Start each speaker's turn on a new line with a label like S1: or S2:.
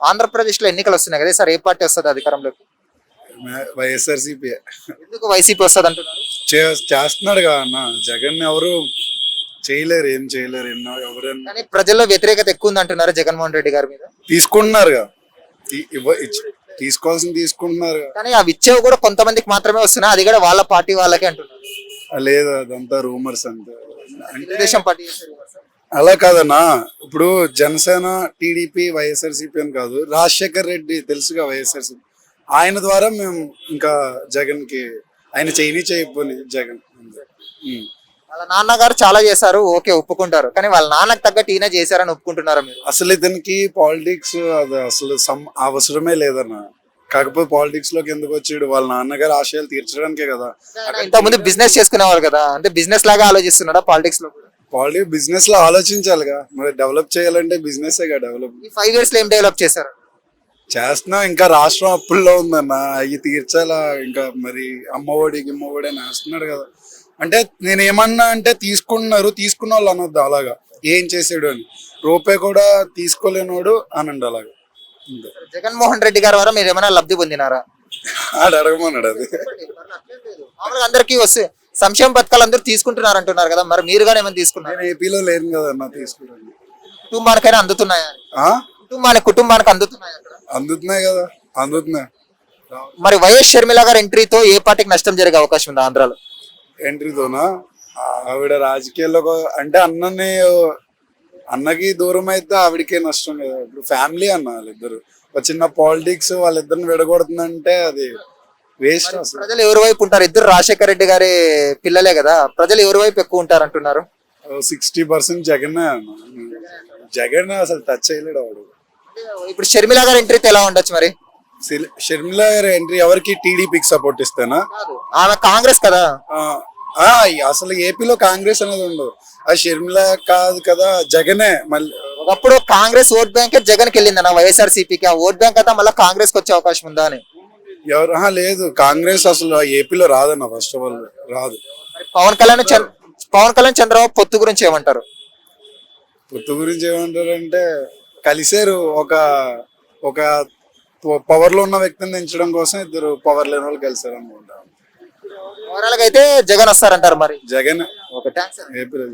S1: ఆంధ్రప్రదేశ్లో ఎన్నికలు వస్తున్నాయి కదా సార్ ఏ పార్టీ వస్తుంది అధికారంలోకి?
S2: వైఎస్ఆర్సీపీ.
S1: ఎందుకు వైసీపీ వస్తుంది అంటున్నారు?
S2: చేస్తున్నాడు కదా అన్న. జగన్ ఎవరు చేయలేరు ఏం చేయలేరు ఎన్నో ఎవరైనా
S1: కానీ ప్రజల్లో వ్యతిరేకత ఎక్కువ ఉంది అంటున్నారు జగన్మోహన్ రెడ్డి గారి మీద.
S2: తీసుకుంటున్నారుగా తీ- ఇవ్వ ఇచ్చి- తీసుకోవాల్సింది తీసుకుంటున్నారు
S1: కానీ అవి ఇచ్చేవి కూడా కొంతమందికి మాత్రమే వస్తున్నాయి అది కూడా వాళ్ళ పార్టీ వాళ్ళకే అంటున్నారు.
S2: లేదు అదంతా రూమర్స్ అంతా. అంటే
S1: తెలుగుదేశం పార్టీ.
S2: అలా కాదన్నా. ఇప్పుడు జనసేన టీడీపీ వైఎస్ఆర్సీపీ అని కాదు రాజశేఖర్ రెడ్డి తెలుసుగా వైఎస్ఆర్సీపీ. ఆయన ద్వారా మేము ఇంకా జగన్కి ఆయన చేయని చేయకపోని జగన్. ఉం.
S1: వాళ్ళ నాన్నగారు చాలా చేశారు ఓకే ఒప్పుకుంటారు. కానీ వాళ్ళ నాన్నకు తగ్గట్టు ఈయన చేశారని ఒప్పుకుంటున్నారు మీరు?
S2: అసలు ఇతనికి పాలిటిక్స్ అది అసలు సమ్ అవసరమే లేదన్న. కాకపోతే పాలిటిక్స్లోకి ఎందుకు వచ్చాడు? వాళ్ళ నాన్నగారు ఆశయాలు తీర్చడానికే కదా.
S1: ఇంత ముందు బిజినెస్ చేసుకునేవారు కదా. అంటే బిజినెస్ లాగా ఆలోచిస్తున్నాడా పాలిటిక్స్లో కూడా?
S2: పాలిటిక్స్ బిజినెస్లో ఆలోచించాలిగా. మరి డెవలప్ చేయాలంటే బిజినెస్ డెవలప్
S1: ఈ ఫైవ్ ఇయర్స్లో ఏం డెవలప్ చేశారు?
S2: చేస్తున్నాం ఇంకా రాష్ట్రం అప్పుల్లో ఉందన్న. అవి తీర్చాలా? ఇంకా మరి అమ్మఒడి గిమ్మఒడి అని వేస్తున్నాడు కదా. అంటే నేను ఏమన్నా అంటే తీసుకుంటున్నారు తీసుకున్న వాళ్ళు అనొద్దు అలాగా. ఏం చేసాడు అని. రూపాయి కూడా తీసుకోలేనోడు అనండి అలాగా.
S1: జగన్మోహన్ రెడ్డి గారి ద్వారా మీరు ఏమైనా లబ్ధి పొందినారా?
S2: ఆడు అడగమన్నాడు అది.
S1: అందరికీ వస్తే సంక్షేమ పథకాలు అందరూ తీసుకుంటున్నారు అంటున్నారు కదా మరి మీరు కానీ ఏమైనా తీసుకున్నారు?
S2: నేను ఏపీలో లేను కదా అన్న తీసుకున్నాను.
S1: కుటుంబానికైనా అందుతున్నాయా?
S2: ఆ?
S1: కుటుంబానికి కుటుంబానికి అందుతున్నాయా?
S2: అందుతున్నాయి కదా అందుతున్నాయి.
S1: మరి వైఎస్ షర్మిల గారి ఎంట్రీతో ఏ పార్టీకి నష్టం జరిగే అవకాశం ఉంది ఆంధ్రాలో?
S2: ఎంట్రీతోనా? ఆవిడ రాజకీయాల్లో ఒక- అంటే అన్నని అన్నకి దూరం అయితే ఆవిడకే నష్టం కదా ఇప్పుడు ఫ్యామిలీ అన్న వాళ్ళిద్దరు. ఒక చిన్న పాలిటిక్స్ వాళ్ళిద్దరిని విడగొడుతుందంటే అది వేస్ట్ అసలు.
S1: ప్రజలు ఎవరి వైపు ఉంటారు? ఇద్దరు రాజశేఖర రెడ్డి గారి పిల్లలే కదా. ప్రజలు ఎవరి వైపు ఎక్కువ ఉంటారు అంటున్నారు?
S2: సిక్స్టీ పర్సెంట్ జగన్ జగన్ అసలు టచ్ చేయలేడు వాడు.
S1: ఇప్పుడు షర్మిల గారి ఎంట్రీతో ఎలా ఉండొచ్చు మరి?
S2: షర్మిల గారి ఎంట్రీ ఎవరికి టీడీపీకి సపోర్ట్ ఇస్తానా?
S1: ఆమె కాంగ్రెస్ కదా.
S2: ఆ, ఆ, అసలు ఏపీలో కాంగ్రెస్ అనేది ఉండదు. ఆ షర్మిల కాదు కదా జగనే మళ్ళీ.
S1: ఒకప్పుడు కాంగ్రెస్ ఓట్ బ్యాంక్ జగన్కి వెళ్ళింది అన్న వైఎస్ఆర్ సిపికి. ఆ ఓట్ బ్యాంక్ అంతా మళ్ళీ కాంగ్రెస్కి వచ్చే అవకాశం ఉందా అని.
S2: ఎవరు లేదు. కాంగ్రెస్ అసలు ఏపీలో రాదన్న ఫస్ట్ ఆఫ్ ఆల్ రాదు.
S1: మరి పవన్ కళ్యాణ్ చంద్ర- పవన్ కళ్యాణ్ చంద్రబాబు పొత్తు గురించి ఏమంటారు?
S2: పొత్తు గురించి ఏమంటారంటే కలిసారు ఒక ఒక పవర్లో ఉన్న వ్యక్తిని దించడం కోసం ఇద్దరు పవర్ లేని వాళ్ళు కలిసారు అనుకుంటా
S1: ఓవరాల్గా అయితే జగన్ వస్తారంటారు మరి.
S2: జగన్.
S1: థ్యాంక్స్
S2: ఏపీలో